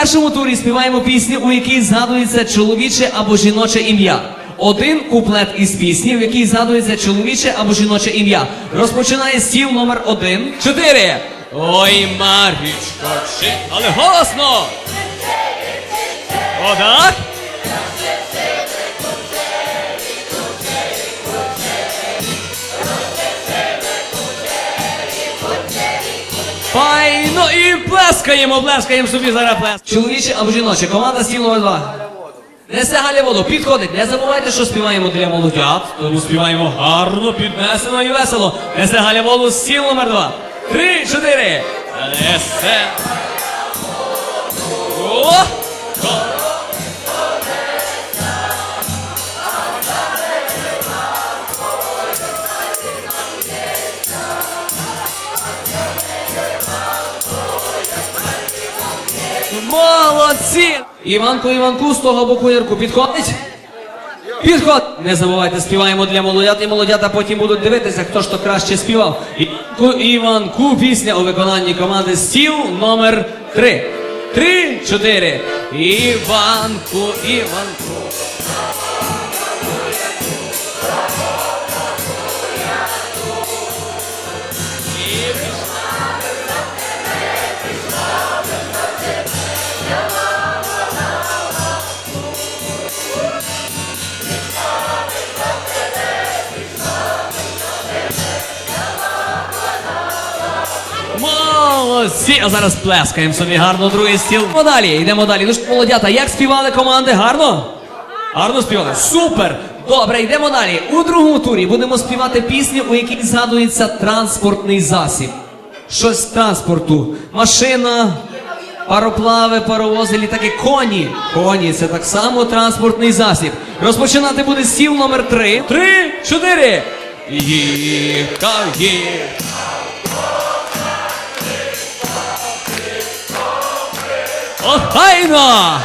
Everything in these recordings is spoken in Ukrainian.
першому турі співаємо пісню, у якій згадується чоловіче або жіноче ім'я. Один куплет із пісні, в якій згадується чоловіче або жіноче ім'я. Розпочинає стіл номер один. Чотири. Ой, Марічко, чи... Але голосно! О? Плескаємо, плескаємо собі зараз плеск. Чоловіче або жіноче, команда стіл номер два. Несе Галя воду, підходить. Не забувайте, що співаємо для молодят, тому співаємо гарно, піднесено і весело. Несе Галя воду, стіл номер два. Три, чотири. Несе. О! Молодці! Іванку, Іванку з того боку Ярку підходить? Підход! Не забувайте, співаємо для молодят, і молодята потім будуть дивитися, хто ж то краще співав. Іванку, Іванку, пісня у виконанні команди Стіл номер три. Три, чотири. Іванку, Іванку. Молодці! А зараз плескаємо собі гарно другий стіл. Йдемо далі, йдемо далі. Ну ж, молодята, як співали команди? Гарно? Гарно співали? Супер! Добре, йдемо далі. У другому турі будемо співати пісню, у якій згадується транспортний засіб. Щось з транспорту. Машина, пароплави, паровози, літаки, коні. Коні це так само транспортний засіб. Розпочинати буде стіл номер три. Три, чотири. Їхав, їхав. Охайно!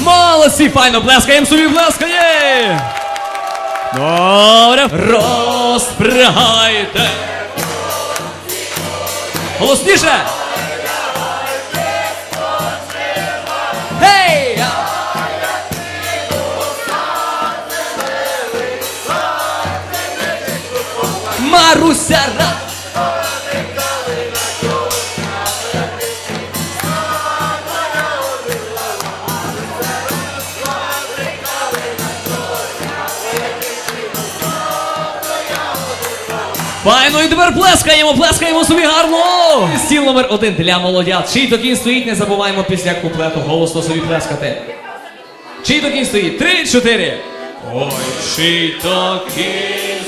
Молодці, файно, плескаємо собі, плескає! Добре, розпрягайте! Голосніше! Маруся Ра... Файно, і тепер плескаємо, плескаємо собі гарно! Стіл номер один для молодят. Чий то кінь стоїть, не забуваємо після куплету голосно собі плескати. Чий то кінь стоїть? Три, чотири. Ой, чий то кінь.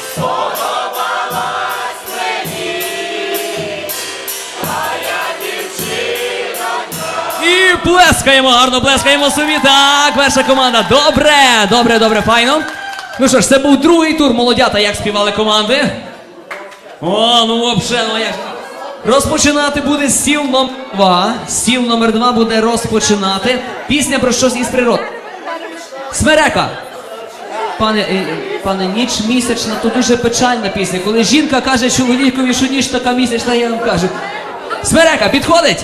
плескаємо, гарно плескаємо собі. Так, перша команда. Добре, добре, добре, файно. Ну що ж, це був другий тур молодята, як співали команди. О, ну взагалі, ну як. Розпочинати буде стіл номер два. Стіл номер два буде розпочинати. Пісня про щось із природи. Смерека. Пане, е, пане, ніч місячна, то дуже печальна пісня. Коли жінка каже чоловікові, що ніч така місячна, я вам кажу. Смерека, підходить?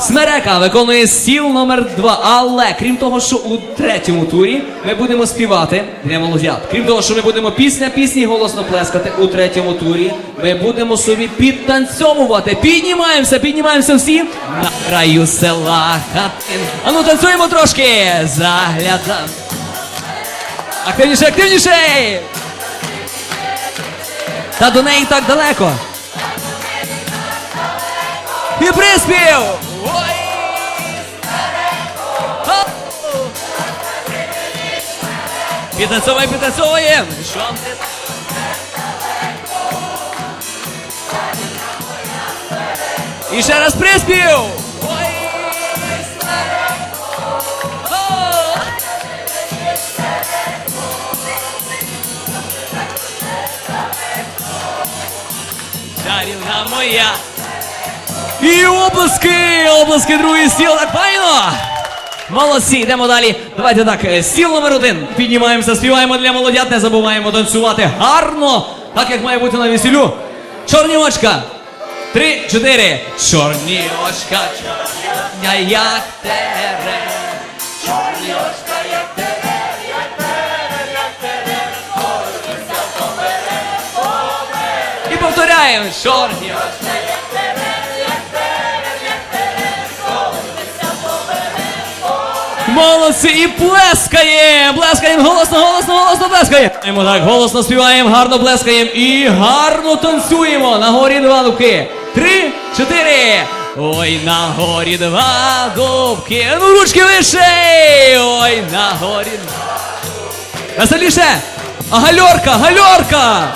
Смерека виконує стіл номер два. Але крім того, що у третьому турі ми будемо співати для молодят. Крім того, що ми будемо пісня пісні голосно плескати у третьому турі. Ми будемо собі підтанцьовувати. Піднімаємося, піднімаємося всі на краю села хатин. А ну танцюємо трошки. Заглядам. Активніше, активніше! Та до неї так далеко. І приспів! Підтанцьовує, підтанцьовує. І ще раз приспів. Дарівна моя. І обласки, Облиски другий стіл, так файно. Молодці, йдемо далі. Давайте так, е, стіл номер один. Піднімаємося, співаємо для молодят, не забуваємо танцювати гарно, так як має бути на весіллю. Чорні очка. Три, чотири. Чорні очка, чорні, як терен. Чорні очка, як терен, як терен, як терен. Гордися поперед, поперед. І повторяємо. Чорні очка. Молодці і плескаємо! Плескаємо голосно, голосно, голосно плескаємо! Ми так голосно співаємо, гарно плескаємо і гарно танцюємо. На горі два дубки. Три, чотири. Ой, на горі два дубки. Ну, ручки вище! Ой, на горі. два дубки! Веселіше! А гальорка, гальорка!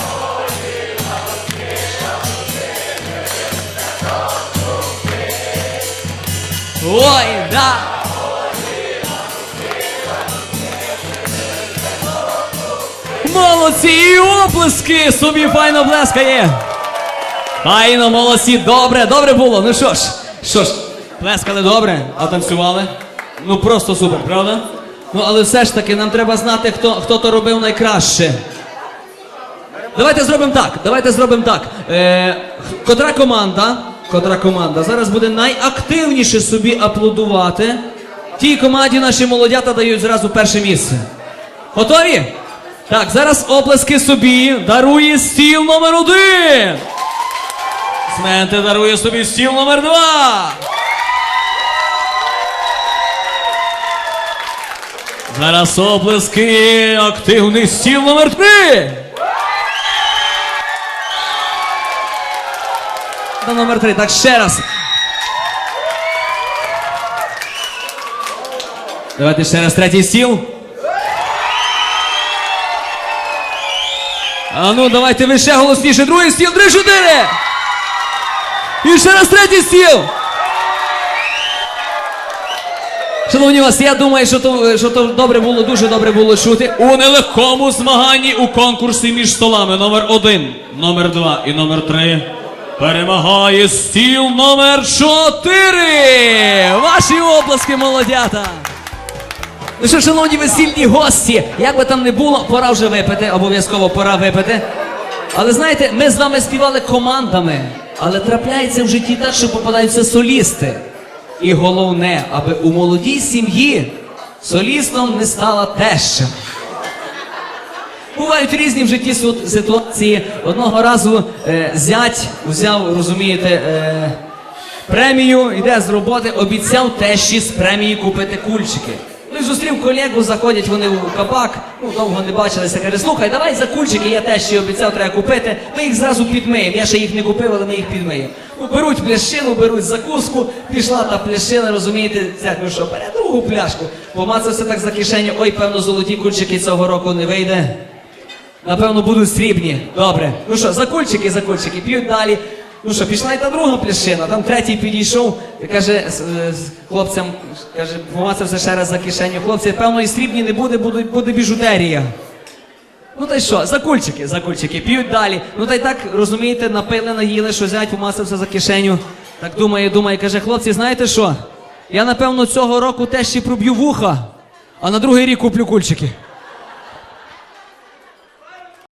Ой, да! Молодці і оплески собі файно блескає. Файно, молодці, добре, добре було. Ну що ж, що ж, плескали добре, а танцювали? Ну просто супер, правда? Ну але все ж таки нам треба знати, хто, хто то робив найкраще. Давайте зробимо так. Давайте зробимо так. Е, котра команда, котра команда зараз буде найактивніше собі аплодувати. Тій команді наші молодята дають зразу перше місце. Готові? Так, зараз оплески собі дарує стіл номер один. Сменте дарує собі стіл номер два. Зараз оплески активний стіл номер три. Та номер три. Так ще раз. Давайте ще раз третій стіл. А ну, давайте ви ще голосніше. Другий стіл, три, чотири. І ще раз третій стіл. Шановні вас, я думаю, що то, що то добре було, дуже добре було чути. У нелегкому змаганні у конкурсі між столами номер один, номер два і номер три. Перемагає стіл номер чотири. Ваші обласки, молодята. Ну що, шановні весільні гості, як би там не було, пора вже випити, обов'язково пора випити. Але знаєте, ми з вами співали командами, але трапляється в житті так, що попадаються солісти. І головне, аби у молодій сім'ї солістом не стала теща. Бувають різні в житті ситуації. Одного разу е, зять взяв, розумієте, е, премію, йде з роботи, обіцяв тещі з премії купити кульчики. Зустрів колегу, заходять вони у кабак, ну довго не бачилися, каже, слухай, давай за кульчики, я тещі обіцяв, треба купити, ми їх зразу підмиємо. Я ще їх не купив, але ми їх підмиємо. Ну, беруть плящину, беруть закуску, пішла та плящина, розумієте, ця ну що, бере другу пляшку, помацався так за кишеню, ой, певно, золоті кульчики цього року не вийде. Напевно, будуть срібні. Добре. Ну що, за кульчики, за кульчики, п'ють далі. Ну що, пішла й та друга пляшина, там третій підійшов каже з, хлопцям, каже, помацався ще раз за кишеню. Хлопці, певно, і срібні не буде, буде, буде біжутерія. Ну та й що, за кульчики, за кульчики, п'ють далі. Ну та й так, розумієте, напили, наїли, що зять помацався за кишеню. Так думає, думає, каже, хлопці, знаєте що? Я напевно цього року теж ще проб'ю вуха, а на другий рік куплю кульчики.